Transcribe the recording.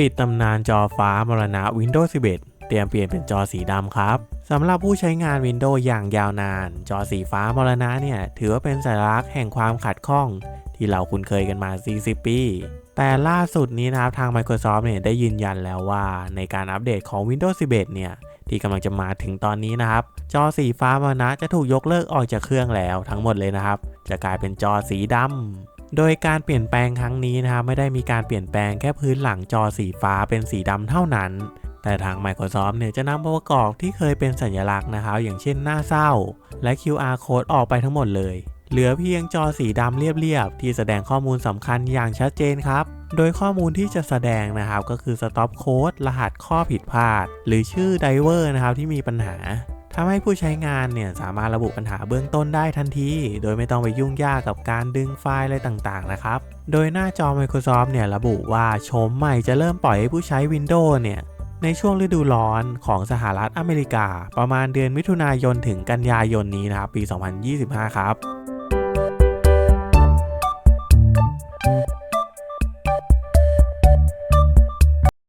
ปิดตำนานจอฟ้ามรณะ Windows 11 เตรียมเปลี่ยนเป็นจอสีดำครับสำหรับผู้ใช้งาน Windows อย่างยาวนาน จอสีฟ้ามรณะเนี่ย ถือว่าเป็นสัญลักษณ์แห่งความขัดข้อง ที่เราคุ้นเคยกันมา 40 ปี แต่ล่าสุดนี้นะครับทาง Microsoft เนี่ยได้ยืนยันแล้วว่า ในการอัปเดตของ Windows 11 เนี่ยที่กำลังจะมาถึงตอนนี้นะครับ จอสีฟ้ามรณะจะถูกยกเลิกออกจากเครื่องแล้วทั้งหมดเลยนะครับ จะกลายเป็นจอสีดำ โดยการเปลี่ยนแปลงครั้งนี้นะครับไม่ได้มีการเปลี่ยนแปลงแค่พื้นหลังจอสีฟ้าเป็นสีดำเท่านั้น แต่ทาง Microsoft เนี่ยจะนำองค์ประกอบที่เคยเป็นสัญลักษณ์นะครับอย่างเช่นหน้าเศร้า และ QR code ออกไปทั้งหมดเลย เหลือเพียงจอสีดำเรียบๆที่แสดงข้อมูลสำคัญอย่างชัดเจนครับ โดยข้อมูลที่จะแสดงนะครับก็คือ stop code รหัสข้อผิดพลาด หรือชื่อ driver นะครับที่มีปัญหา ทำให้ผู้ใช้งานเนี่ยสามารถระบุปัญหาเบื้องต้นได้ทันที โดยไม่ต้องไปยุ่งยากกับการดึงไฟล์อะไรต่างๆนะครับ โดยหน้าจอ Microsoft เนี่ยระบุว่าโฉมใหม่จะเริ่มปล่อยให้ผู้ใช้ Windows เนี่ยในช่วงฤดูร้อนของสหรัฐอเมริกา ประมาณเดือนมิถุนายนถึงกันยายนนี้นะครับปี 2025 ครับ